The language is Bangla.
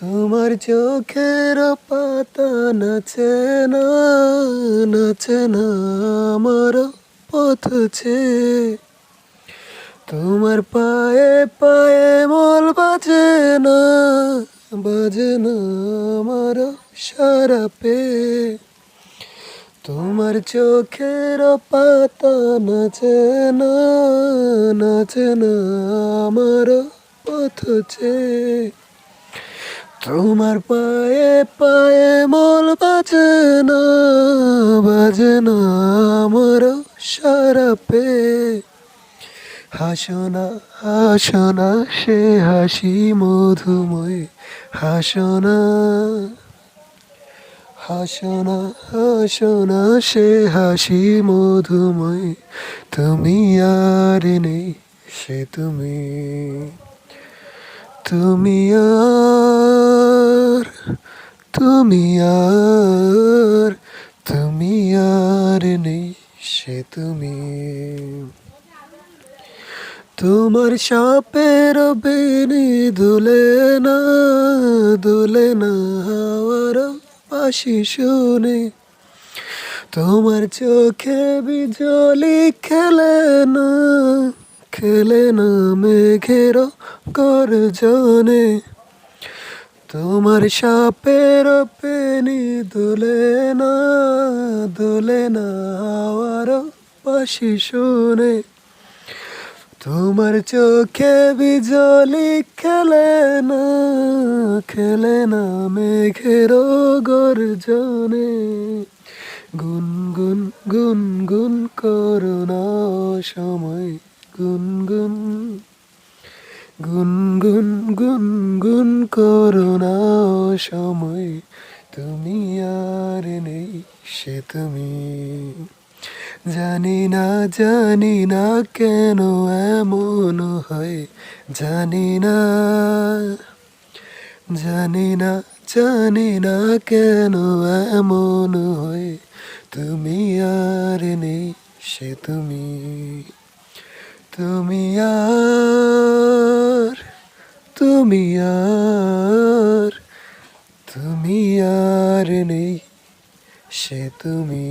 তোমার চোখের পাতা নাচে না নাচে না, আমার পথছে তোমার পায়ে পায়ে মল বাজে না বাজে না আমার সারা পে। তোমার চোখের পাতা নাচে না নাচে না আমার পথছে তোমার পায়ে পায়ে মল বাজে না বাজে না আমার সারা পে হাসো না হাসো না সে হাসি মধুময়, হাসো না। হাসো না হাসো না সে হাসি মধুময়, তুমি আর নেই সে তুমি। তুমি আর তুমি আর তুমি আর নেই সে তুমি। তোমার সাপের বেনি দুলে না দুলে না হাওয়ার বাসি শুনে। তোমার চোখে বিজলি খেলে না খেলে না মেঘের গর্জনে। তোমার সাপের পেনি দুলে না দুলে না হাওয়ার বাসি শুনে। তোমার চোখে বিজলি খেলে না খেলে না মেঘের গর্জনে। গুনগুন গুনগুন করোনা সময় গুনগুন গুনগুন গুনগুন করোনা সময়। তুমি আর নেই সে তুমি। জানি না জানি না কেন এমন হয়। জানি না জানি না জানি না কেন এমন হয়। তুমি আর নেই সে তুমি। তুমি আর তুমি আর তুমি আর নেই সে তুমি।